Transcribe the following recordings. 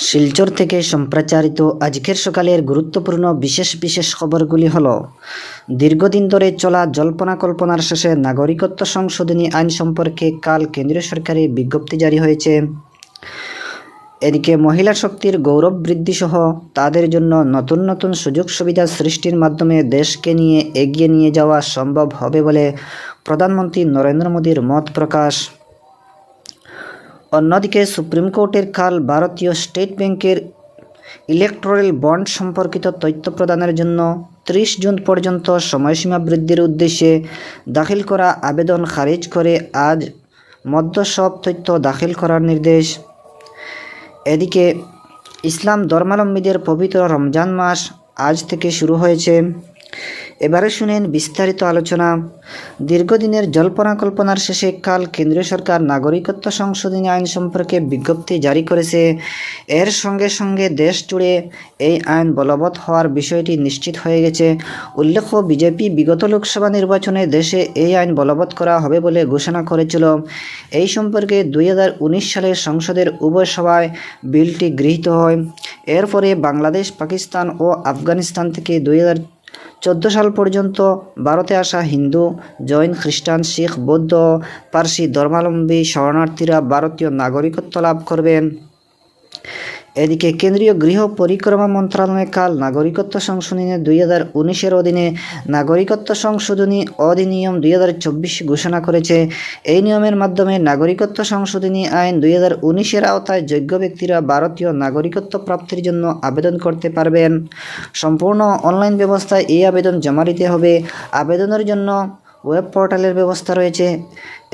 শিলচর থেকে সম্প্রচারিত আজকের সকালের গুরুত্বপূর্ণ বিশেষ বিশেষ খবরগুলি হল, দীর্ঘদিন ধরে চলা জল্পনা কল্পনার শেষে নাগরিকত্ব সংশোধনী আইন সম্পর্কে কাল কেন্দ্রীয় সরকারের বিজ্ঞপ্তি জারি হয়েছে। এদিকে মহিলা শক্তির গৌরব বৃদ্ধিসহ তাদের জন্য নতুন নতুন সুযোগ সুবিধা সৃষ্টির মাধ্যমে দেশকে নিয়ে এগিয়ে নিয়ে যাওয়া সম্ভব হবে বলে প্রধানমন্ত্রী নরেন্দ্র মোদীর মত প্রকাশ। অন্যদিকে সুপ্রিম কোর্টের কাল ভারতীয় স্টেট ব্যাংকের ইলেকট্রাল বন্ড সম্পর্কিত তথ্য প্রদানের জন্য ত্রিশ জুন পর্যন্ত সময়সীমা বৃদ্ধির উদ্দেশ্যে দাখিল করা আবেদন খারিজ করে আজ মধ্য সব তথ্য দাখিল করার নির্দেশ। এদিকে ইসলাম ধর্মাবলম্বীদের পবিত্র রমজান মাস আজ থেকে শুরু হয়েছে। এবারে শুনেন বিস্তারিত আলোচনা। দীর্ঘদিনের জল্পনা কল্পনার শেষে কাল কেন্দ্রীয় সরকার নাগরিকত্ব সংশোধনী আইন সম্পর্কে বিজ্ঞপ্তি জারি করেছে। এর সঙ্গে সঙ্গে দেশ জুড়ে এই আইন বলবৎ হওয়ার বিষয়টি নিশ্চিত হয়ে গেছে। উল্লেখ্য, বিজেপি বিগত লোকসভা নির্বাচনে দেশে এই আইন বলবৎ করা হবে বলে ঘোষণা করেছিল। এই সম্পর্কে দুই সালের সংসদের উভয় সভায় বিলটি গৃহীত হয়। এরপরে বাংলাদেশ, পাকিস্তান ও আফগানিস্তান থেকে দুই হাজার চোদ্দ সাল পর্যন্ত ভারতে আসা হিন্দু, জৈন, খ্রিস্টান, শিখ, বৌদ্ধ, পার্সি ধর্মাবলম্বী শরণার্থীরা ভারতীয় নাগরিকত্ব লাভ করবেন। এদিকে কেন্দ্রীয় গৃহ পরিক্রমা মন্ত্রণালয় কাল নাগরিকত্ব সংশোধনী দুই হাজার উনিশের অধীনে নাগরিকত্ব সংশোধনী অধিনিয়ম দুই হাজার চব্বিশ ঘোষণা করেছে। এই নিয়মের মাধ্যমে নাগরিকত্ব সংশোধনী আইন দুই হাজার উনিশের আওতায় যোগ্য ব্যক্তিরা ভারতীয় নাগরিকত্ব প্রাপ্তির জন্য আবেদন করতে পারবেন। সম্পূর্ণ অনলাইন ব্যবস্থায় এই আবেদন জমা দিতে হবে। আবেদনের জন্য ওয়েব পোর্টালের ব্যবস্থা রয়েছে।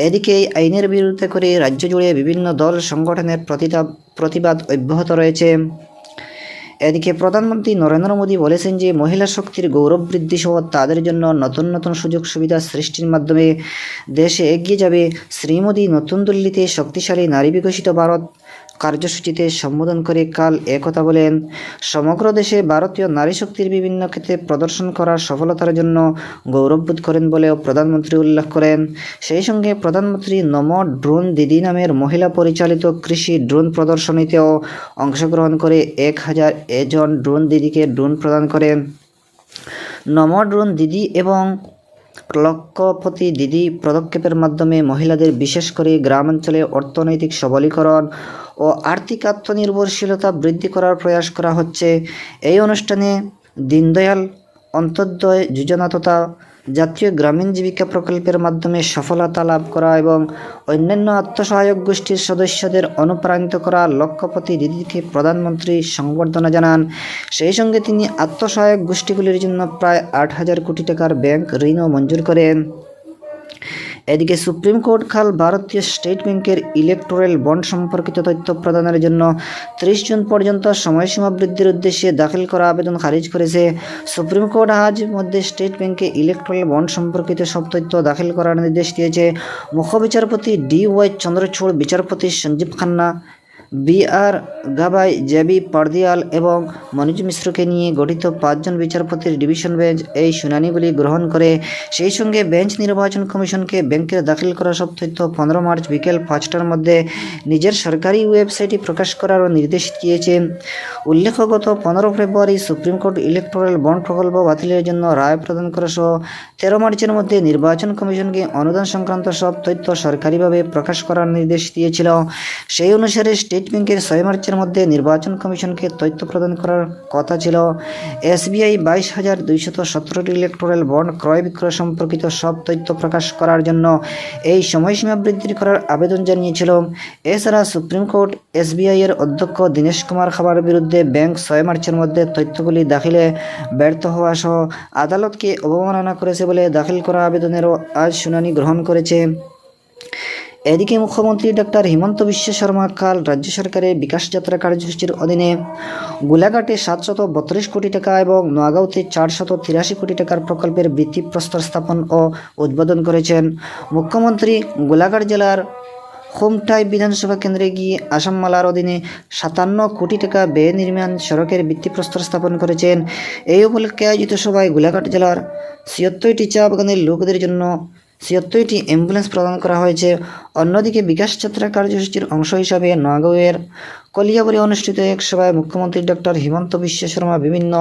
এদিকে এই আইনের বিরুদ্ধে করে রাজ্য জুড়ে বিভিন্ন দল সংগঠনের প্রতিবাদ অব্যাহত রয়েছে। এদিকে প্রধানমন্ত্রী নরেন্দ্র মোদী বলেছেন যে, মহিলা শক্তির গৌরব বৃদ্ধি সহ তাদের জন্য নতুন নতুন সুযোগ সুবিধা সৃষ্টির মাধ্যমে দেশে এগিয়ে যাবে। শ্রী মোদী নতুন দিল্লিতে শক্তিশালী নারী বিকশিত ভারত কার্যসূচিতে সম্বোধন করে কাল একথা বলেন। সমগ্র দেশে ভারতীয় নারী শক্তির বিভিন্ন ক্ষেত্রে প্রদর্শন করার সফলতার জন্য গৌরববোধ করেন বলেও প্রধানমন্ত্রী উল্লেখ করেন। সেই সঙ্গে প্রধানমন্ত্রী নম ড্রোন দিদি নামের মহিলা পরিচালিত কৃষি ড্রোন প্রদর্শনীতেও অংশগ্রহণ করে এক হাজার এজন ড্রোন দিদিকে ড্রোন প্রদান করেন। নম ড্রোন দিদি এবং লক্ষপতি দিদি পদক্ষেপের মাধ্যমে মহিলাদের বিশেষ করে গ্রামাঞ্চলে অর্থনৈতিক সবলীকরণ ও আর্থিক আত্মনির্ভরশীলতা বৃদ্ধি করার প্রয়াস করা হচ্ছে। এই অনুষ্ঠানে দীনদয়াল অন্তর্দয় যোজনা তথা জাতীয় গ্রামীণ জীবিকা প্রকল্পের মাধ্যমে সফলতা লাভ করা এবং অন্যান্য আত্মসহায়ক গোষ্ঠীর সদস্যদের অনুপ্রাণিত করা লক্ষ্যপতি দিদিকে প্রধানমন্ত্রী সংবর্ধনা জানান। সেই সঙ্গে তিনি আত্মসহায়ক গোষ্ঠীগুলির জন্য প্রায় আট হাজার কোটি টাকার ব্যাংক ঋণও মঞ্জুর করেন। এদিকে সুপ্রিম কোর্ট কাল ভারতীয় স্টেট ব্যাংকের ইলেকটোরাল বন্ড সম্পর্কিত তথ্য প্রদানের জন্য ত্রিশ জুন পর্যন্ত সময়সীমা বৃদ্ধির উদ্দেশ্যে দাখিল করা আবেদন খারিজ করেছে। সুপ্রিম কোর্ট আজ মধ্যে স্টেট ব্যাংকে ইলেকট্রাল বন্ড সম্পর্কিত সব তথ্য দাখিল করার নির্দেশ দিয়েছে। মুখ্য বিচারপতি ডি ওয়াই চন্দ্রচূড়, বিচারপতি Sanjiv Khanna B R Gavai J B Pardiwala এবং মনোজ মিশ্রকে নিয়ে গঠিত পাঁচজন বিচারপতির ডিভিশন বেঞ্চ এই শুনানিগুলি গ্রহণ করে। সেই সঙ্গে বেঞ্চ নির্বাচন কমিশনকে ব্যাংকের দাখিল করা সব তথ্য পনেরো মার্চ বিকেল পাঁচটার মধ্যে নিজের সরকারি ওয়েবসাইটে প্রকাশ করারও নির্দেশ দিয়েছে। উল্লেখ্য গত পনেরো February supreme court electoral bond প্রকল্প বাতিলের জন্য রায় প্রদান করা সহ তেরো মার্চের মধ্যে নির্বাচন কমিশনকে অনুদান সংক্রান্ত সব তথ্য সরকারিভাবে প্রকাশ করার নির্দেশ দিয়েছিল। সেই অনুসারে স্টেট ব্যাংকের ছয় মার্চের মধ্যে নির্বাচন কমিশনকে তথ্য প্রদান করার কথা ছিল। এসবিআই বাইশ হাজার দুইশত সতেরোটি ইলেকট্রাল বন্ড ক্রয় বিক্রয় সম্পর্কিত সব তথ্য প্রকাশ করার জন্য এই সময়সীমা বৃদ্ধি করার আবেদন জানিয়েছিল। এছাড়া সুপ্রিম কোর্ট, এসবিআই এর অধ্যক্ষ দীনেশ কুমার খাবার বিরুদ্ধে ব্যাংক ছয় মার্চের মধ্যে তথ্যগুলি দাখিলে ব্যর্থ হওয়া সহ আদালতকে অবমাননা করেছে বলে দাখিল করা আবেদনেরও আজ শুনানি গ্রহণ করেছে। এদিকে মুখ্যমন্ত্রী ডক্টর হিমন্ত বিশ্ব শর্মা কাল রাজ্য সরকারের বিকাশ যাত্রা কার্যসূচির অধীনে গোলাঘাটে সাতশত বত্রিশ কোটি টাকা এবং নোয়াগাঁওতে চারশত তিরাশি কোটি টাকার প্রকল্পের ভিত্তিপ্রস্তর স্থাপন ও উদ্বোধন করেছেন মুখ্যমন্ত্রী। গোলাঘাট জেলার হোমটাই বিধানসভা কেন্দ্রে গিয়ে আসাম মালার অধীনে সাতান্ন কোটি টাকা ব্যয় নির্মাণ সড়কের ভিত্তিপ্রস্তর স্থাপন করেছেন। এই উপলক্ষে আয়োজিত সভায় গোলাঘাট জেলার ছিয়াত্তরটি চা বাগানের লোকদের জন্য ছিয়াত্তরটি অ্যাম্বুলেন্স প্রদান করা হয়েছে অন্যদিকে বিকাশ যাত্রা কার্যসূচির অংশ হিসাবে নগাঁওয়ের কলিয়াবরে অনুষ্ঠিত এক সভায় মুখ্যমন্ত্রী ডক্টর হিমন্ত বিশ্ব শর্মা বিভিন্ন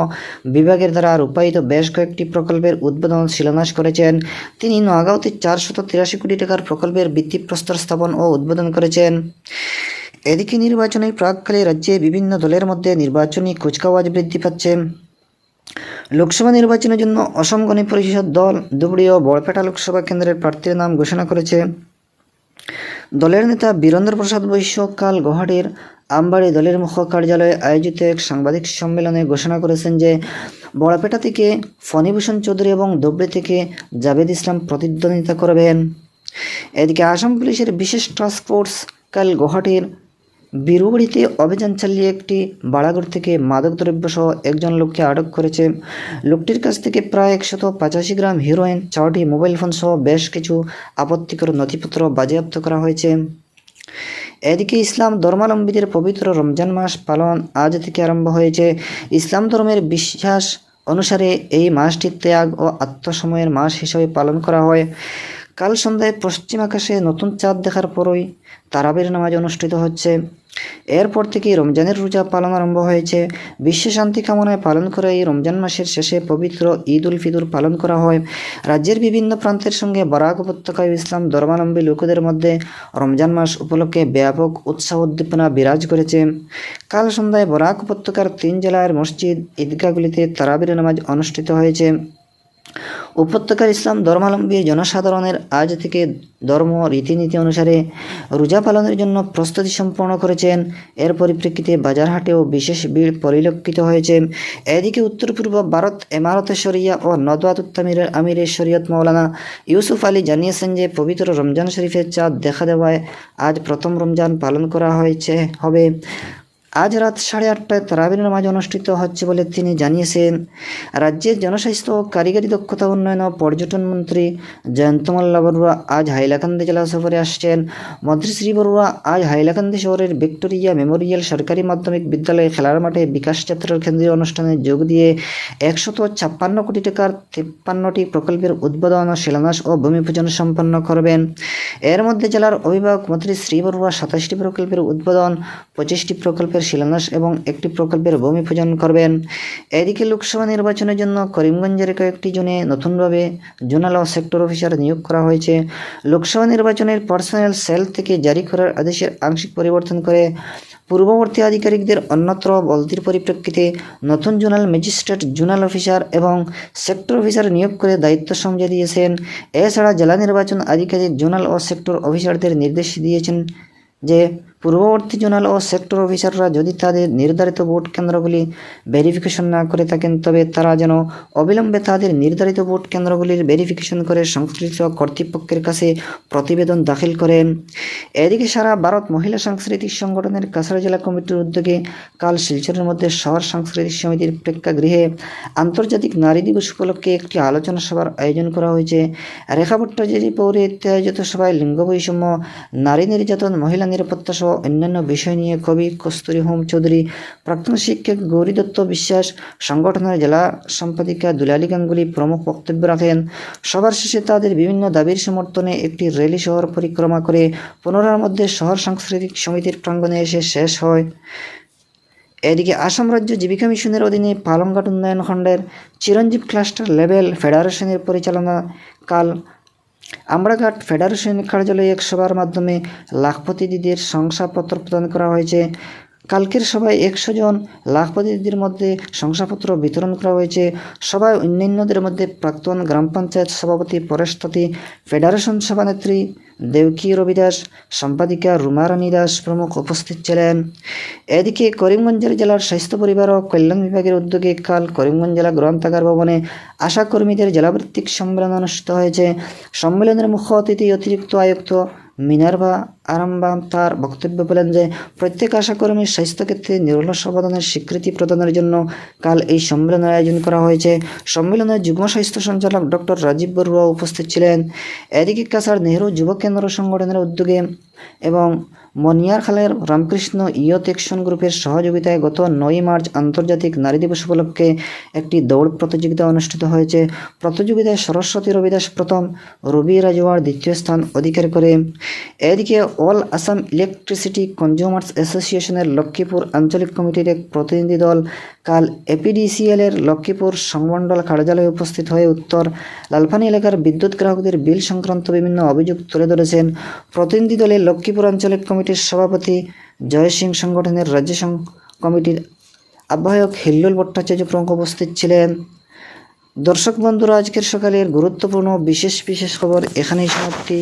বিভাগের দ্বারা রূপায়িত বেশ কয়েকটি প্রকল্পের উদ্বোধন শিলান্যাস করেছেন। তিনি নোয়াগাঁওতে চারশত তিরাশি কোটি টাকার প্রকল্পের ভিত্তিপ্রস্তর স্থাপন ও উদ্বোধন করেছেন। এদিকে নির্বাচনের প্রাককালে রাজ্যে বিভিন্ন দলের মধ্যে নির্বাচনী কুচকাওয়াজ বৃদ্ধি পাচ্ছে। লোকসভা নির্বাচনের জন্য অসম গণ পরিষদ দল, ধুবড়ি ও বড়পেটা লোকসভা কেন্দ্রের প্রার্থীর নাম ঘোষণা করেছে। দলের নেতা বীরেন্দ্র প্রসাদ বৈশ্য কাল গুয়াহাটির আমবাড়ি দলের মুখ্য কার্যালয়ে আয়োজিত এক সাংবাদিক সম্মেলনে ঘোষণা করেছেন যে, বড়পেটা থেকে ফণিভূষণ চৌধুরী এবং ধুবড়ি থেকে জাভেদ ইসলাম প্রতিদ্বন্দ্বিতা করবেন। এদিকে আসাম পুলিশের বিশেষ টাস্ক ফোর্স কাল গুয়াহাটির বীরুবাড়িতে অভিযান চালিয়ে একটি বাড়াঘর থেকে মাদকদ্রব্য সহ একজন লোককে আটক করেছে। লোকটির কাছ থেকে প্রায় একশত পঁচাশি গ্রাম হিরোইন, চারটি মোবাইল ফোন সহ বেশ কিছু আপত্তিকর নথিপত্র বাজেয়াপ্ত করা হয়েছে। এদিকে ইসলাম ধর্মাবলম্বীদের পবিত্র রমজান মাস পালন আজ থেকে আরম্ভ হয়েছে। ইসলাম ধর্মের বিশ্বাস অনুসারে এই মাসটি ত্যাগ ও আত্মসময়ের মাস হিসেবে পালন করা হয়। কাল সন্ধ্যায় পশ্চিম আকাশে নতুন চাঁদ দেখার পরই তারাবির নামাজ অনুষ্ঠিত হচ্ছে। এরপর থেকেই রমজানের রোজা পালন আরম্ভ হয়েছে। বিশ্ব শান্তি কামনায় পালন করা এই রমজান মাসের শেষে পবিত্র ঈদ উল ফিতর পালন করা হয়। রাজ্যের বিভিন্ন প্রান্তের সঙ্গে বরাক উপত্যকায় ইসলাম ধর্মাবলম্বী লোকদের মধ্যে রমজান মাস উপলক্ষে ব্যাপক উৎসাহ উদ্দীপনা বিরাজ করেছে। কাল সন্ধ্যায় বরাক উপত্যকার তিন জেলার মসজিদ, ঈদগাহগুলিতে তারাবির নামাজ অনুষ্ঠিত হয়েছে। উপত্যকার ইসলাম ধর্মাবলম্বী জনসাধারণের আজ থেকে ধর্ম রীতিনীতি অনুসারে রোজা পালনের জন্য প্রস্তুতি সম্পন্ন করেছেন। এর পরিপ্রেক্ষিতে বাজারহাটেও বিশেষ ভিড় পরিলক্ষিত হয়েছে। এদিকে উত্তর পূর্ব ভারত এমারতে শরিয়া ও নদওয়াত উত্তামিরের আমিরের শরীয়ত মৌলানা ইউসুফ আলী জানিয়েছেন যে, পবিত্র রমজান শরীফের চাঁদ দেখা দেওয়ায় আজ প্রথম রমজান পালন করা হয়েছে, হবে। আজ রাত সাড়ে আটটায় তারাবির নামাজ অনুষ্ঠিত হচ্ছে বলে তিনি জানিয়েছেন। রাজ্যের জনস্বাস্থ্য ও কারিগরি দক্ষতা উন্নয়ন ও পর্যটন মন্ত্রী জয়ন্ত মাল্লা বড়ুয়া আজ হাইলাকান্দি জেলা সফরে আসছেন। মন্ত্রী শ্রী বড়ুয়া আজ হাইলাকান্দি শহরের ভিক্টোরিয়া মেমোরিয়াল সরকারি মাধ্যমিক বিদ্যালয়ে খেলার মাঠে বিকাশ যাত্রার কেন্দ্রীয় অনুষ্ঠানে যোগ দিয়ে একশত ছাপ্পান্ন কোটি টাকার তিপ্পান্নটি প্রকল্পের উদ্বোধন ও শিলান্যাস ও ভূমিপূজন সম্পন্ন করবেন। এর মধ্যে জেলার অভিভাবক মন্ত্রী শ্রী বড়ুয়া সাতাশটি প্রকল্পের উদ্বোধন, পঁচিশটি প্রকল্পের শিলান্যাস এবং একটি প্রকল্পের ভূমি পূজন করবেন। এদিকে লোকসভা নির্বাচনের জন্য করিমগঞ্জের কয়েকটি জোনে নতুনভাবে জোনাল সেক্টর অফিসার নিয়োগ করা হয়েছে। লোকসভা নির্বাচনের পার্সোনাল সেল থেকে জারি করার আদেশের আংশিক পরিবর্তন করে পূর্ববর্তী আধিকারিকদের অন্যত্র বলতির পরিপ্রেক্ষিতে নতুন জোনাল ম্যাজিস্ট্রেট, জোনাল অফিসার এবং সেক্টর অফিসার নিয়োগ করে দায়িত্ব সমঝে দিয়েছেন। এছাড়া জেলা নির্বাচন আধিকারিক জোনাল ও সেক্টর অফিসারদের নির্দেশ দিয়েছেন যে পূর্ববর্তী জোনাল ও সেক্টর অফিসাররা যদি তাদের নির্ধারিত ভোট কেন্দ্রগুলি ভেরিফিকেশন না করে থাকেন, তবে তারা যেন অবিলম্বে তাদের নির্ধারিত ভোট কেন্দ্রগুলির ভেরিফিকেশন করে সংশ্লিষ্ট কর্তৃপক্ষের কাছে প্রতিবেদন দাখিল করেন। এদিকে সারা ভারত মহিলা সাংস্কৃতিক সংগঠনের কাছাড় জেলা কমিটির উদ্যোগে কাল শিলচরের মধ্যে শহর সাংস্কৃতিক সমিতির প্রেক্ষাগৃহে আন্তর্জাতিক নারী দিবস উপলক্ষে একটি আলোচনা সভার আয়োজন করা হয়েছে। রেখা পৌরহিত্যে আয়োজিত সভায় লিঙ্গ বৈষম্য, নারী নির্যাতন, মহিলা নিরাপত্তা সহ অন্যান্য বিষয় নিয়ে কবি কস্তুরী হোম চৌধুরী, প্রাক্তন শিক্ষক গৌরী দত্ত বিশ্বাস, সংগঠনের জেলা সম্পাদিকা দুলালী গাঙ্গুলি প্রমুখ বক্তব্য রাখেন। সবার শেষে তাদের বিভিন্ন দাবির সমর্থনে একটি র্যালি শহর পরিক্রমা করে পুনরার মধ্যে শহর সাংস্কৃতিক সমিতির প্রাঙ্গণে এসে শেষ হয়। এদিকে আসাম রাজ্য জীবিকা মিশনের অধীনে পালংঘাট উন্নয়ন খণ্ডের চিরঞ্জীব ক্লাস্টার লেভেল ফেডারেশনের পরিচালনা কাল আমরাঘাট ফেডারেশন কার্যালয়ে এক সভার মাধ্যমে লাখপতি দিদির শংসাপত্র প্রদান করা হয়েছে। কালকের সভায় একশো জন লাখপতি দিদির মধ্যে শংসাপত্র বিতরণ করা হয়েছে। সভায় অন্যান্যদের মধ্যে প্রাক্তন গ্রাম পঞ্চায়েত সভাপতি পরেশ তাঁতি, ফেডারেশন সভানেত্রী দেবকী রবি দাস সম্পাদিকা রুমারানী দাস প্রমুখ উপস্থিত ছিলেন। এদিকে করিমগঞ্জের জেলার স্বাস্থ্য পরিবার ও কল্যাণ বিভাগের উদ্যোগে কাল করিমগঞ্জ জেলা গ্রন্থাগার ভবনে আশা কর্মীদের জেলাভিত্তিক সম্মেলন অনুষ্ঠিত হয়েছে। সম্মেলনের মুখ্য অতিথি অতিরিক্ত আয়ুক্ত মিনার্ভা আরাম্বা তার বক্তব্য বলেন যে, প্রত্যেক আশাকর্মীর স্বাস্থ্যক্ষেত্রে নিরলস অবদানের স্বীকৃতি প্রদানের জন্য কাল এই সম্মেলনের আয়োজন করা হয়েছে। সম্মেলনে যুগ্ম স্বাস্থ্য সঞ্চালক ডক্টর রাজীব বড়ুয়া উপস্থিত ছিলেন। এদিকে কাসার নেহরু যুব কেন্দ্র সংগঠনের উদ্যোগে এবং মনিয়ারখালের রামকৃষ্ণ ইয়ত অ্যাকশন গ্রুপের সহযোগিতায় গত নয় মার্চ আন্তর্জাতিক নারী দিবস উপলক্ষে একটি দৌড় প্রতিযোগিতা অনুষ্ঠিত হয়েছে। প্রতিযোগিতায় সরস্বতী রবিদাস প্রথম, রবি রাজওয়ার দ্বিতীয় স্থান অধিকার করে। এদিকে অল আসাম ইলেকট্রিসিটি কনজিউমার্স অ্যাসোসিয়েশনের লক্ষ্মীপুর আঞ্চলিক কমিটির এক প্রতিনিধি দল কাল এপিডিসিএলের লক্ষ্মীপুর সংমণ্ডল কার্যালয়ে উপস্থিত হয়ে উত্তর লালফানি এলাকার বিদ্যুৎ গ্রাহকদের বিল সংক্রান্ত বিভিন্ন অভিযোগ তুলে ধরেছেন। প্রতিনিধি দলে লক্ষ্মীপুর আঞ্চলিক কমিটির সভাপতি জয় সিং সংগঠনের রাজ্য কমিটির আহ্বায়ক হিল্লুল ভট্টাচার্য প্রমুখ উপস্থিত ছিলেন। দর্শক বন্ধুরা, আজকের সকালের গুরুত্বপূর্ণ বিশেষ বিশেষ খবর এখানেই সমাপ্তি।